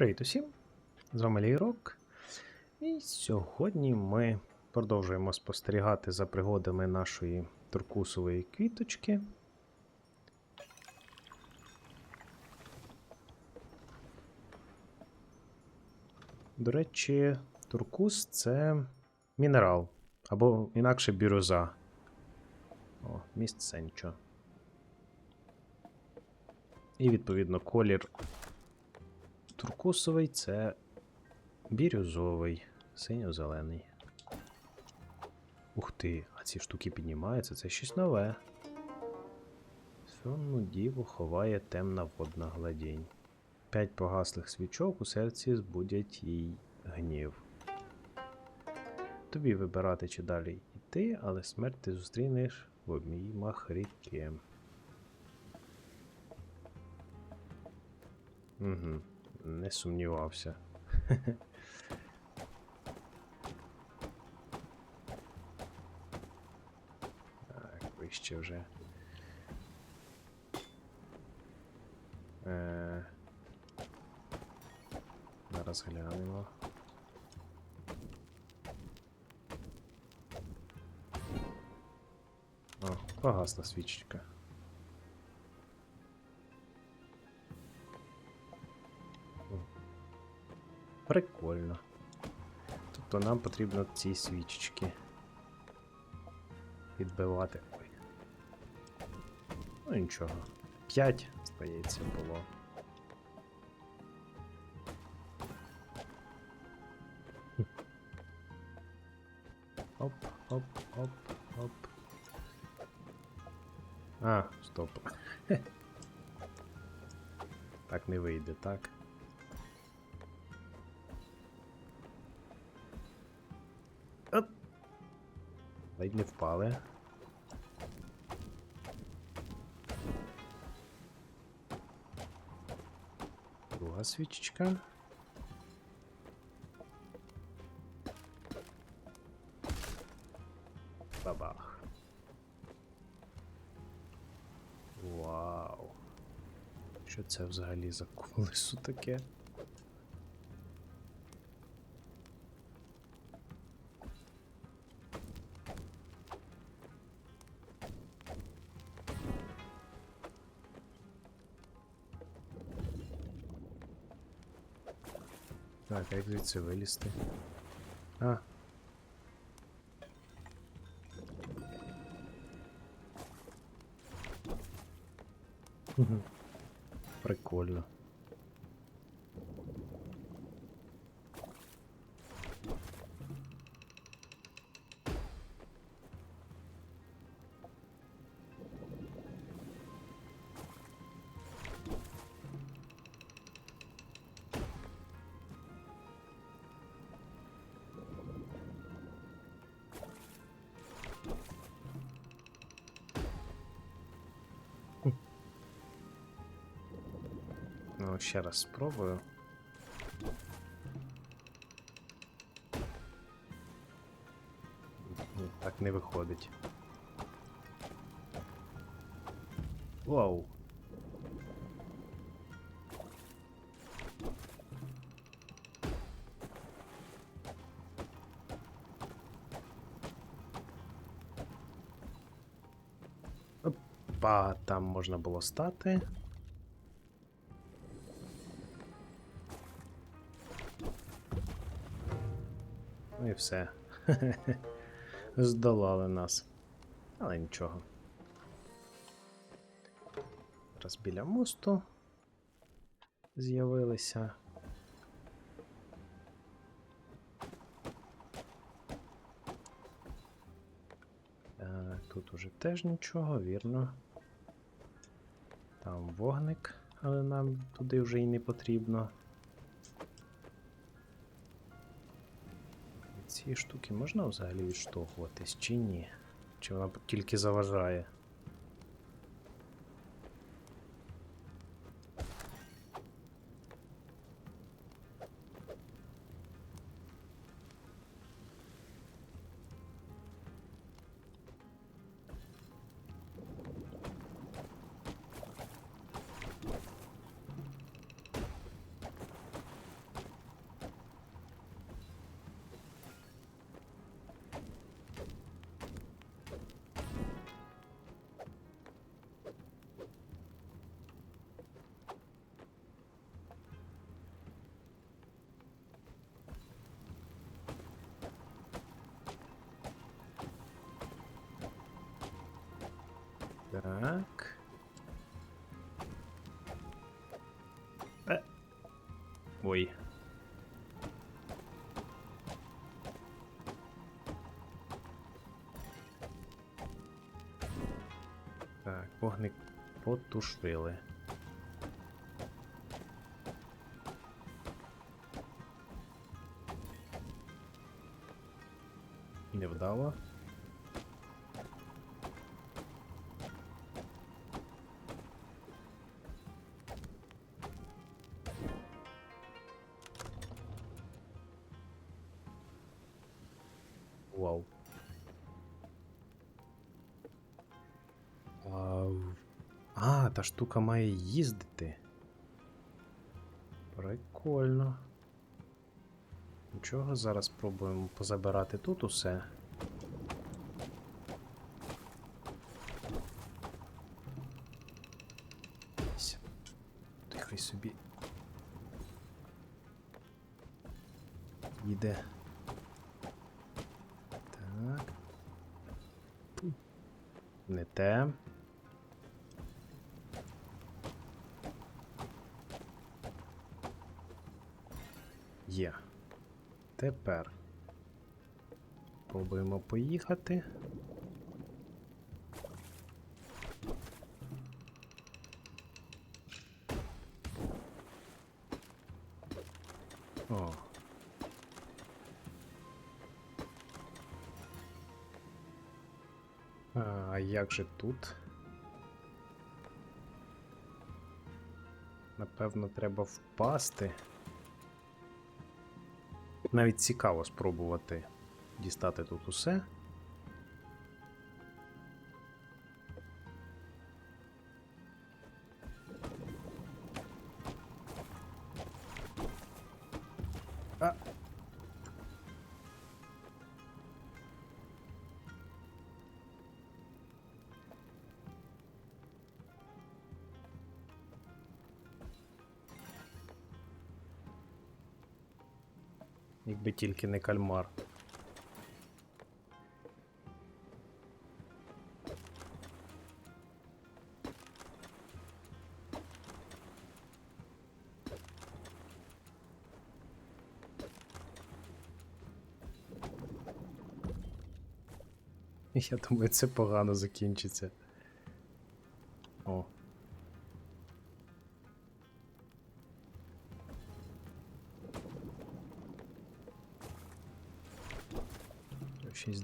Привіт усім! З вами Лійрок. І сьогодні ми продовжуємо спостерігати за пригодами нашої туркусової квіточки. До речі, туркус це мінерал, або інакше бірюза. О, нічого. І відповідно колір Туркусовий це бірюзовий, синьо-зелений. Ух ти, а ці штуки піднімаються, це щось нове. Сонну діву ховає темна водна гладінь. П'ять погаслих свічок у серці збудять їй гнів. Тобі вибирати чи далі йти, але смерть ти зустрінеш в обіймах ріки. Угу. Не сумнівався. Так, вище вже. Е... Зараз глянемо. О, погасла свічечка. Прикольно. Тобто нам потрібно ці свічечки відбивати. Ой. Ну нічого. 5, здається, було. Оп, оп, оп, оп. А, стоп. Так не вийде, так? Не впали. Друга свічечка. Бабах. Вау. Що це взагалі за колесо таке? Так, як звідси вилізти? А. Прикольно. Ну, ще раз спробую. Так не виходить. Вау. Опа, там можна було стати. Все. Здолали нас. Але нічого. Зараз біля мосту з'явилися. Е, Тут уже теж нічого, вірно. Там вогник, але нам туди вже і не потрібно. Ці штуки можна взагалі відштовхуватись чи ні? Чи вона тільки заважає? Так. Е. Ой. Так, вогник потушили. Та штука має їздити. Прикольно. Нічого, зараз спробуємо позабирати тут усе. Тепер пробуємо поїхати. Як же тут? Напевно, треба впасти. Навіть цікаво спробувати дістати тут усе. Якби тільки не кальмар. Я думаю, це погано закінчиться.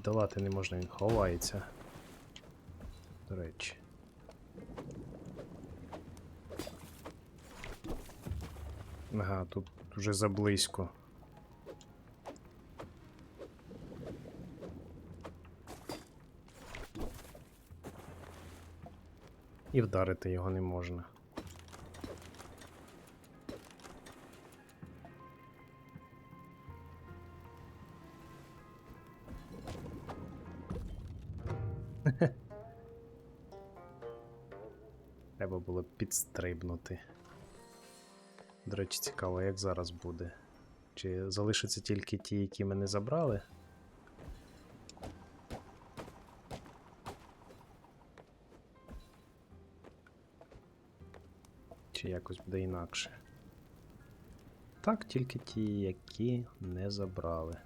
Ще не можна, він ховається. До речі. Ага, тут вже заблизько. І вдарити його не можна. Підстрибнути. До речі, цікаво, як зараз буде. Чи залишаться тільки ті, які ми не забрали? Чи якось буде інакше? Так, тільки ті, які не забрали.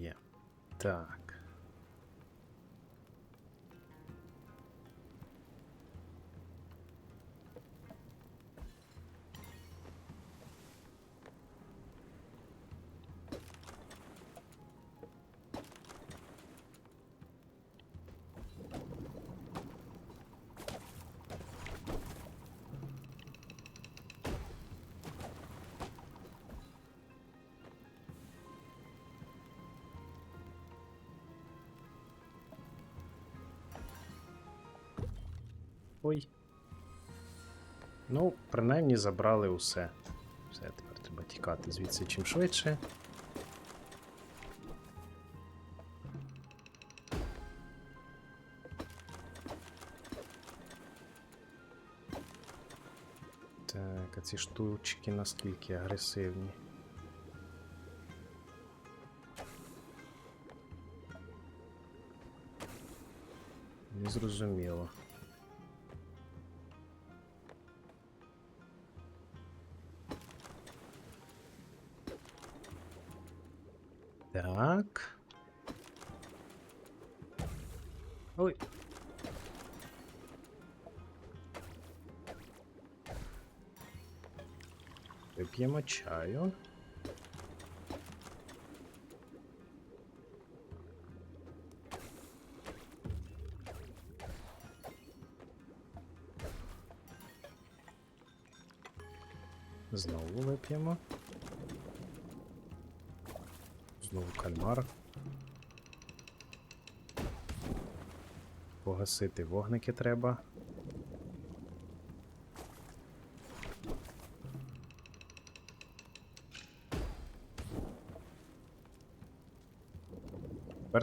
Є. Так. Ой. Ну, принаймні забрали усе. Все, тепер треба тікати звідси чим швидше. Так, а ці штучки наскільки агресивні. Незрозуміло. Вип'ємо чаю. Знову вип'ємо. Знову кальмар. Погасити вогники треба.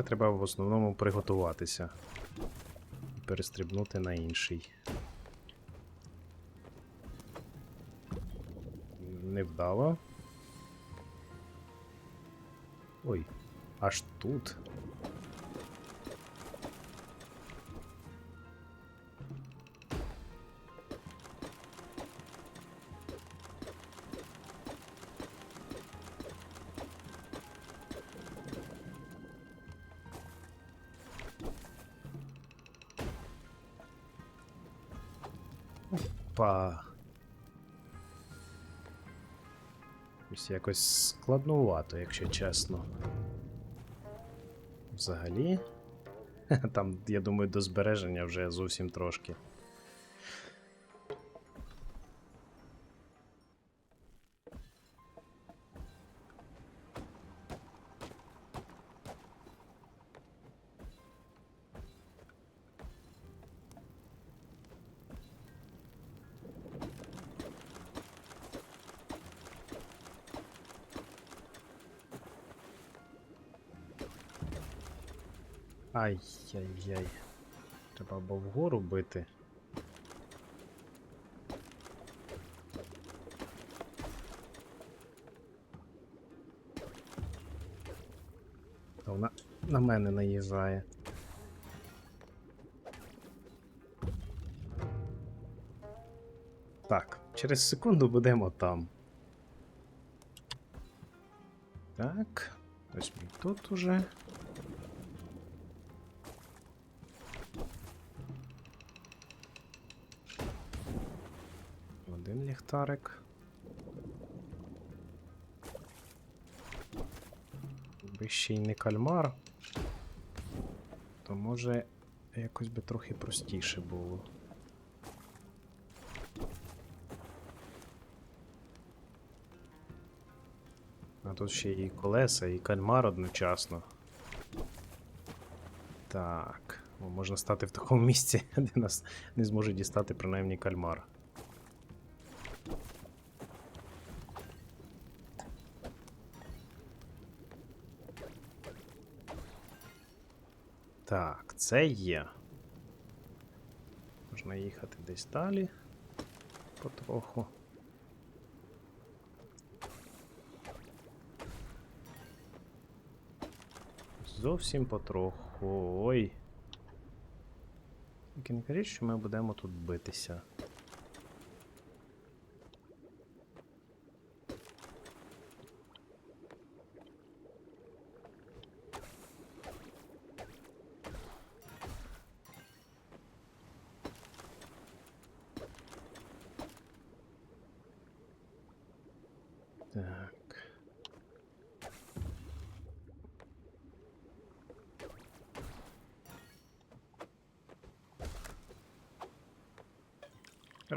Тепер треба в основному приготуватися. Перестрибнути на інший. Невдало. Ой, аж тут. Опа. Ось якось складнувато, якщо чесно. Взагалі. Там, я думаю, до збереження вже зовсім трошки. Ай-яй-яй. Треба або вгору бити. Та вона на мене наїжджає. Так, через секунду будемо там. Так, ось ми тут уже. Ліхтарик. Якби ще й не кальмар, то може якось би трохи простіше було. А тут ще і колеса, і кальмар одночасно. Так. Можна стати в такому місці, де нас не зможе дістати принаймні кальмар. Так, це є. Можна їхати десь далі. Потроху. Зовсім потроху. Ой. Тільки не кажіть, що ми будемо тут битися.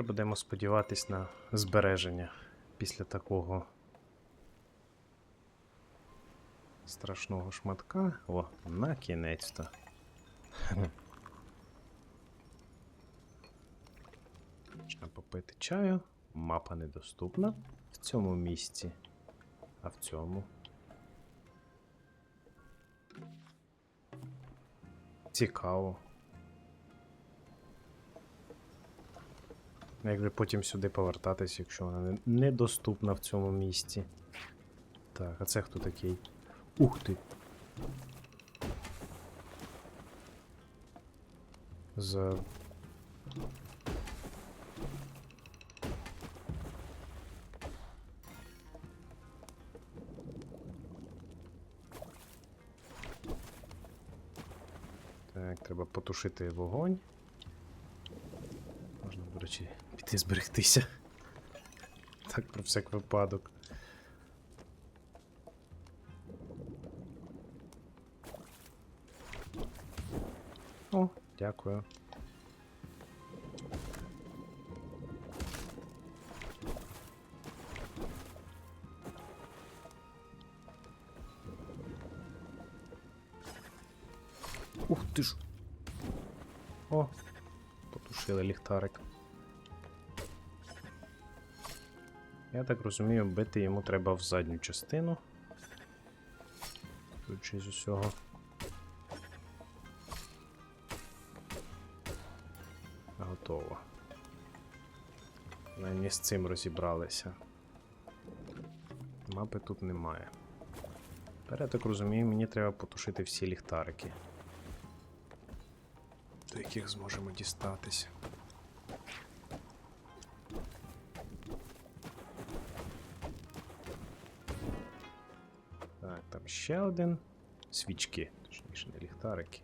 Будемо сподіватись на збереження після такого страшного шматка. О, на кінець-то. Можна попити чаю. Мапа недоступна в цьому місці. А в цьому? Цікаво. Як же потім сюди повертатись, якщо вона недоступна в цьому місці. Так, а це хто такий? Ух ти! За. Так, треба потушити вогонь. Речі, піти зберегтися. Так, про всяк випадок. О, дякую. Ух ти ж. О, потушили ліхтарик. Я так розумію, бити йому треба в задню частину. Ключі з усього. Готово. Навіть з цим розібралися. Мапи тут немає. Тепер, я так розумію, мені треба потушити всі ліхтарики. До яких зможемо дістатися. Ще один. Свічки, точніше, не ліхтарики.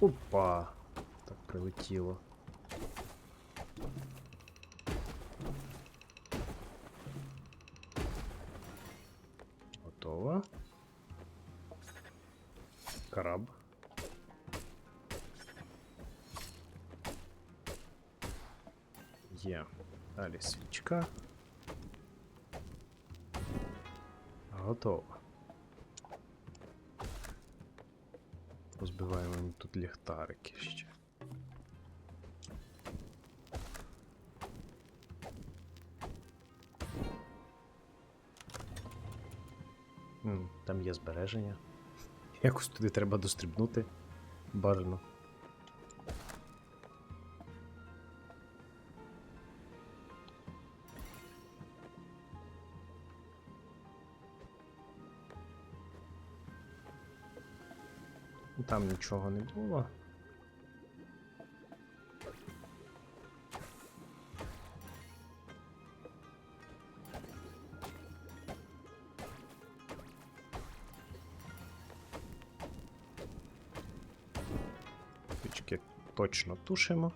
Опа! Так прилетіло. Далі. Готово. Позбиваємо їм тут ліхтарики ще. Там є збереження. Якось туди треба дострібнути. Бажано. Там нічого не було. Свічки точно тушимо.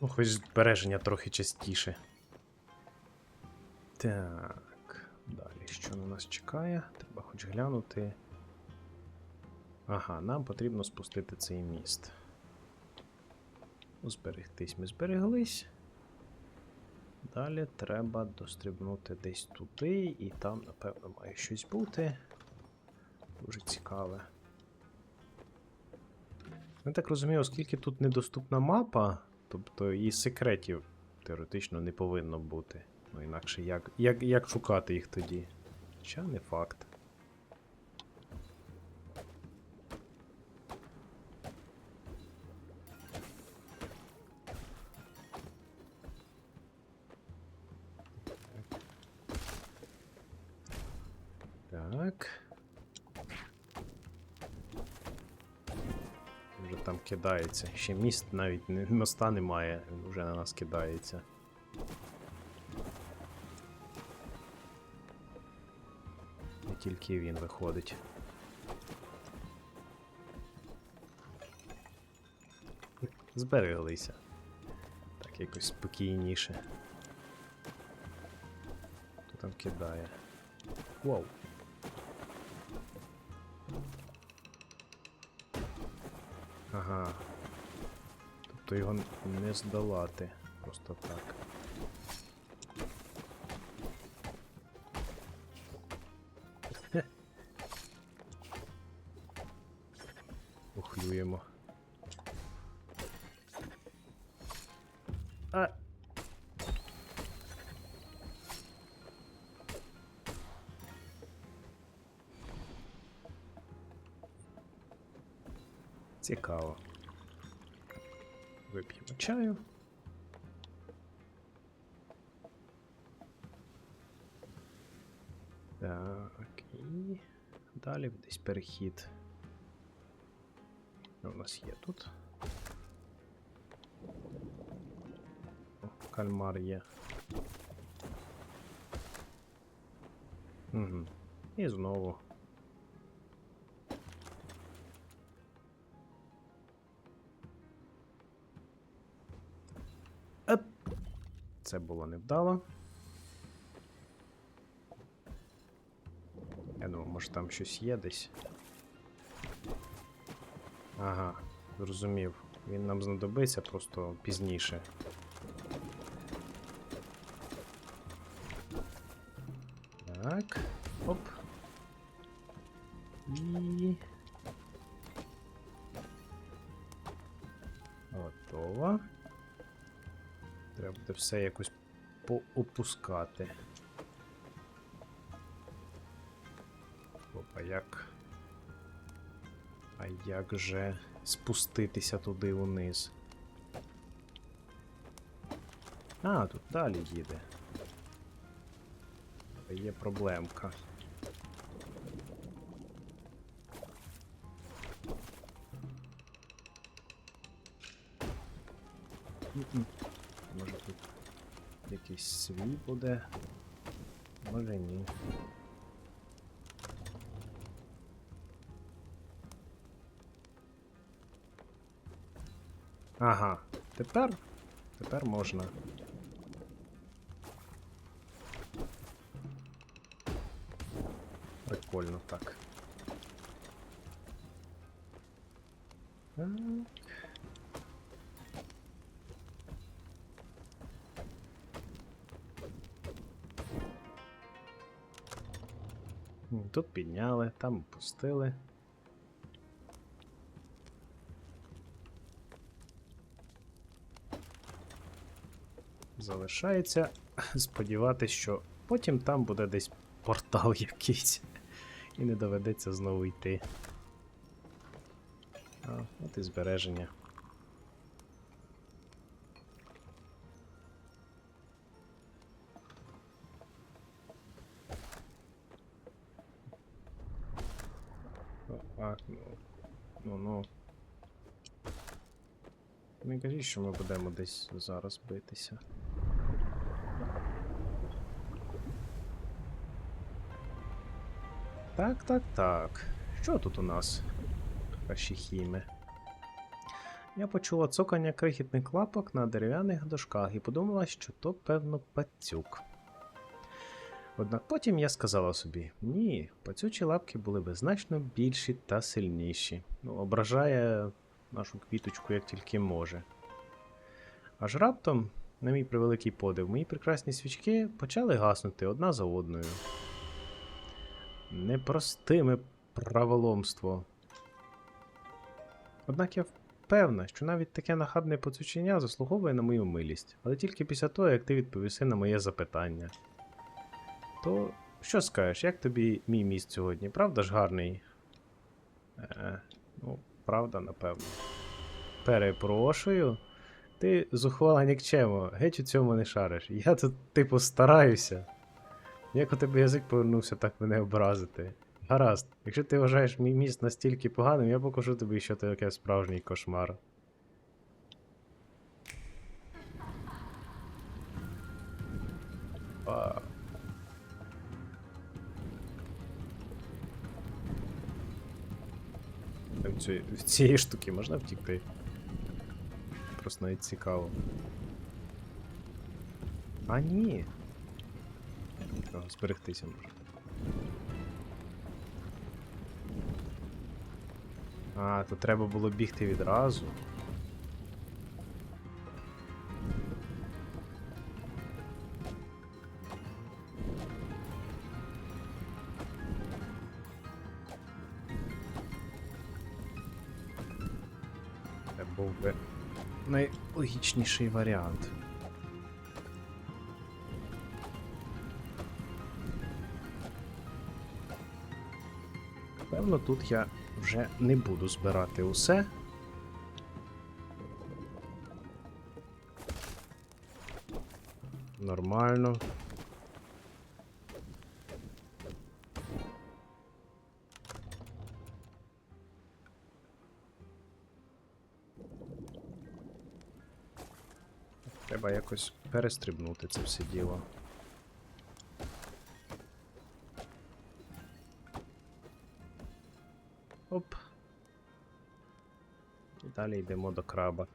Ну, хоч збереження трохи частіше. Так, що на нас чекає? Треба хоч глянути. Ага, нам потрібно спустити цей міст. Зберегтись ми збереглись. Далі треба дострибнути десь туди, і там, напевно, має щось бути. Дуже цікаве. Я так розумію, оскільки тут недоступна мапа, тобто і секретів теоретично не повинно бути. Ну, інакше як, як, як шукати їх тоді? Хоча не факт. Так. Вже там кидається. Ще міст навіть не, моста немає, вже на нас кидається. Тільки він виходить. Збереглися. Так якось спокійніше. Хто там кидає? Вау. Ага. Тобто його не здолати просто так. Цікаво. Вип'ємо чаю. Так, і далі десь перехід. У нас є тут? Кальмар є. Угу. І знову. Еп. Це було невдало. Я думав, може там щось є десь. Ага, зрозумів. Він нам знадобиться просто пізніше. Так. Оп. І. Готово. Треба буде все якось поопускати. Опа, як. А як же спуститися туди униз? А, тут далі їде. Є проблемка. Може тут якийсь свій буде? Може ні. Ага, тепер. Тепер можна. Прикольно так. Тут підняли, там опустили. Залишається сподіватися, що потім там буде десь портал якийсь. І не доведеться знову йти. А, от і збереження. А, ну, ну, ну. Не кажіть, що ми будемо десь зараз битися. Так, так, так. Що тут у нас? Кашіхіме. Я почула цокання крихітних лапок на дерев'яних дошках і подумала, що то, певно, пацюк. Однак потім я сказала собі: ні, пацючі лапки були би значно більші та сильніші. Ну, ображає нашу квіточку як тільки може. Аж раптом, на мій превеликий подив, мої прекрасні свічки почали гаснути одна за одною. Непростиме праволомство. Однак я впевнена, що навіть таке нахабне поцючення заслуговує на мою милість, але тільки після того, як ти відповіси на моє запитання. То що скажеш, як тобі мій міст сьогодні? Правда ж гарний? Е, ну, правда, напевно. Перепрошую. Ти зухвала нікчемо, геть у цьому не шариш. Я тут, типу, стараюся. Як у тебе язик повернувся так мене образити? Гаразд, якщо ти вважаєш мій міст настільки поганим, я покажу тобі, що таке справжній кошмар. Ці- В цієї штуки можна втікти? Просто навіть цікаво. А ні. О, зберегтися може. А, то треба було бігти відразу. Це був би найлогічніший варіант. Певно, тут я вже не буду збирати усе. Нормально. Треба якось перестрибнути це все діло. Далі йдемо до краба.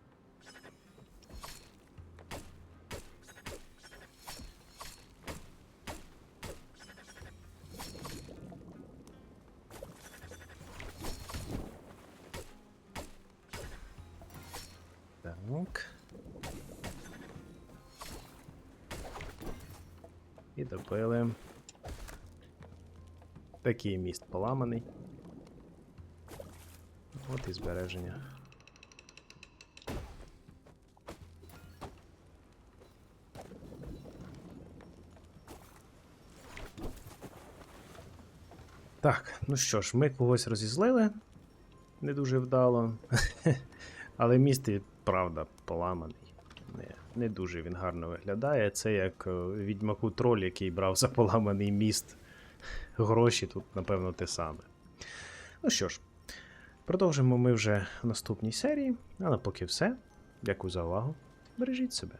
Так. І добили. Такий міст поламаний. От і збереження. Так, ну що ж, ми когось розізлили. Не дуже вдало. Але міст правда поламаний. Не, не дуже він гарно виглядає. Це як е, відьмаку троль, який брав за поламаний міст гроші, тут, напевно, те саме. Ну що ж, продовжимо ми вже в наступній серії. А на поки все. Дякую за увагу. Бережіть себе.